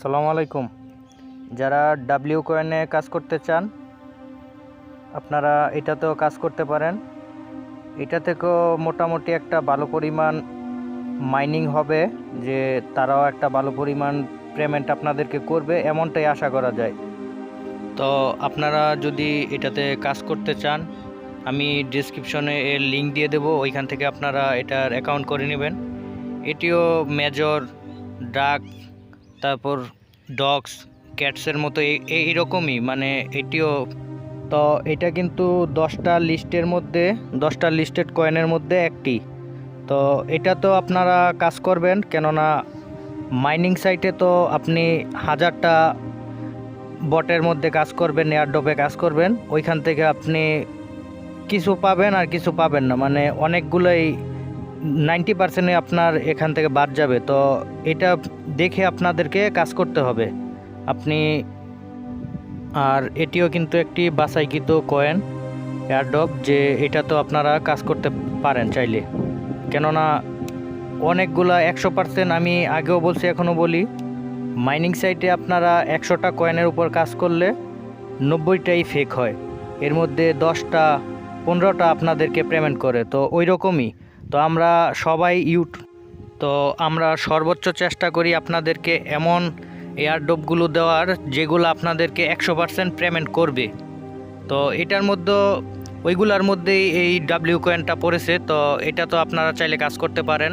আসসালামু আলাইকুম। যারা ডাব্লিউ কয়েনে কাজ করতে চান, আপনারা এটাতেও কাজ করতে পারেন। এটা থেকেও মোটামুটি একটা ভালো পরিমাণ মাইনিং হবে, যে তারাও একটা ভালো পরিমাণ পেমেন্ট আপনাদেরকে করবে, এমনটাই আশা করা যায়। তো আপনারা যদি এটাতে কাজ করতে চান, আমি ডিসক্রিপশনে এর লিঙ্ক দিয়ে দেবো, ওইখান থেকে আপনারা এটার অ্যাকাউন্ট করে নেবেন। এটিও মেজর ডাক তারপর ডগস, ক্যাটসের মতো এই- এই- এইরকমই মানে এটিও, তো এটা কিন্তু দশটা লিস্টের মধ্যে, দশটা লিস্টেড কয়েনের মধ্যে একটি। তো এটা তো আপনারা কাজ করবেন, কেননা মাইনিং সাইটে তো আপনি হাজারটা বটের মধ্যে কাজ করবেন এয়ারডপে কাজ করবেন, ওইখান থেকে আপনি কিছু পাবেন আর কিছু পাবেন না মানে অনেকগুলোই নাইনটি পার্সেন্টে আপনার এখান থেকে বাদ যাবে। তো এটা দেখে আপনাদেরকে কাজ করতে হবে। আপনি, আর এটিও কিন্তু একটি বাসাইকৃত কয়েন এয়ারডপ যে এটা তো আপনারা কাজ করতে পারেন চাইলে। কেননা অনেকগুলা একশো পার্সেন্ট আমি আগেও বলছি, এখনও বলি। মাইনিং সাইটে আপনারা একশোটা কয়েনের উপর কাজ করলে নব্বইটাই ফেক হয়। এর মধ্যে দশটা, পনেরোটা আপনাদেরকে পেমেন্ট করে। তো ওই রকমই তো আমরা সবাই ইউট তো আমরা সর্বোচ্চ চেষ্টা করি আপনাদেরকে এমন এয়ারডোপগুলো দেওয়ার যেগুলো আপনাদেরকে একশো পার্সেন্ট পেমেন্ট করবে। তো এটার মধ্যে, ওইগুলার মধ্যেই এই ডাব্লিউ কয়েনটা পড়েছে, তো এটা তো আপনারা চাইলে কাজ করতে পারেন।